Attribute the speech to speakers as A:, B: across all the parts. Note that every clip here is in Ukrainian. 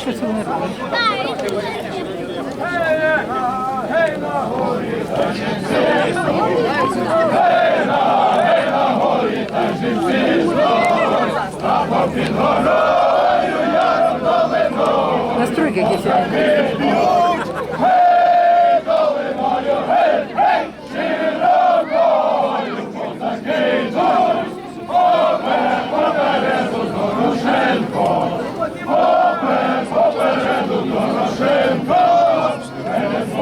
A: щось вони роблять. Настройки якісь.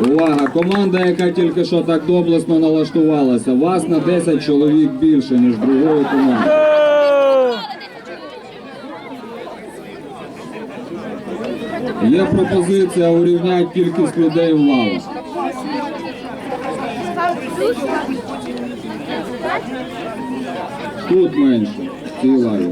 B: Увага! Команда, яка тільки що так доблесно налаштувалася. Вас на 10 чоловік більше, ніж другої команди. Є пропозиція урівняти кількість людей в лавах. Тут менше, в цій.